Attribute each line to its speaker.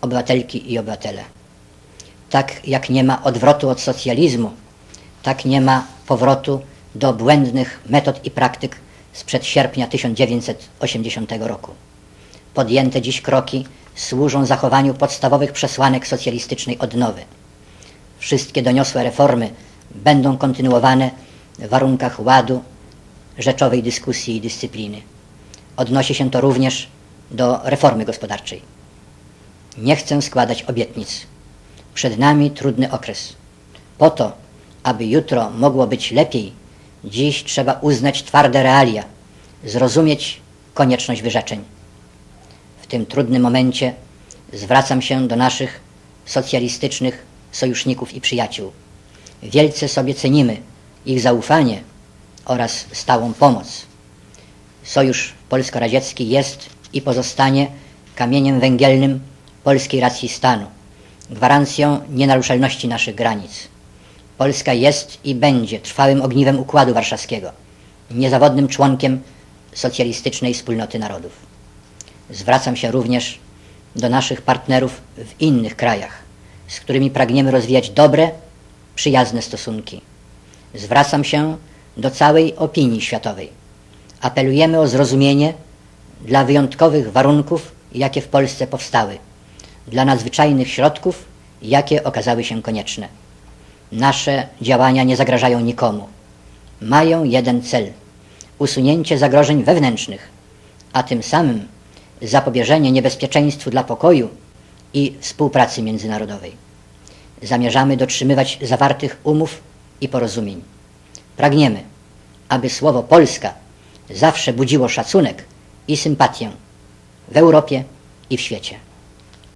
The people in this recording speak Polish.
Speaker 1: obywatelki i obywatele. Tak jak nie ma odwrotu od socjalizmu, tak nie ma powrotu do błędnych metod i praktyk sprzed sierpnia 1980 roku. Podjęte dziś kroki służą zachowaniu podstawowych przesłanek socjalistycznej odnowy. Wszystkie doniosłe reformy będą kontynuowane w warunkach ładu, rzeczowej dyskusji i dyscypliny. Odnosi się to również do reformy gospodarczej. Nie chcę składać obietnic. Przed nami trudny okres. Po to, aby jutro mogło być lepiej, dziś trzeba uznać twarde realia, zrozumieć konieczność wyrzeczeń. W tym trudnym momencie zwracam się do naszych socjalistycznych sojuszników i przyjaciół. Wielce sobie cenimy ich zaufanie oraz stałą pomoc. Sojusz polsko-radziecki jest i pozostanie kamieniem węgielnym polskiej racji stanu, gwarancją nienaruszalności naszych granic. Polska jest i będzie trwałym ogniwem Układu Warszawskiego, niezawodnym członkiem socjalistycznej wspólnoty narodów. Zwracam się również do naszych partnerów w innych krajach, z którymi pragniemy rozwijać dobre, przyjazne stosunki. Zwracam się do całej opinii światowej. Apelujemy o zrozumienie dla wyjątkowych warunków, jakie w Polsce powstały, dla nadzwyczajnych środków, jakie okazały się konieczne. Nasze działania nie zagrażają nikomu. Mają jeden cel usunięcie zagrożeń wewnętrznych, a tym samym zapobieżenie niebezpieczeństwu dla pokoju i współpracy międzynarodowej. Zamierzamy dotrzymywać zawartych umów i porozumień. Pragniemy, aby słowo Polska zawsze budziło szacunek i sympatię w Europie i w świecie.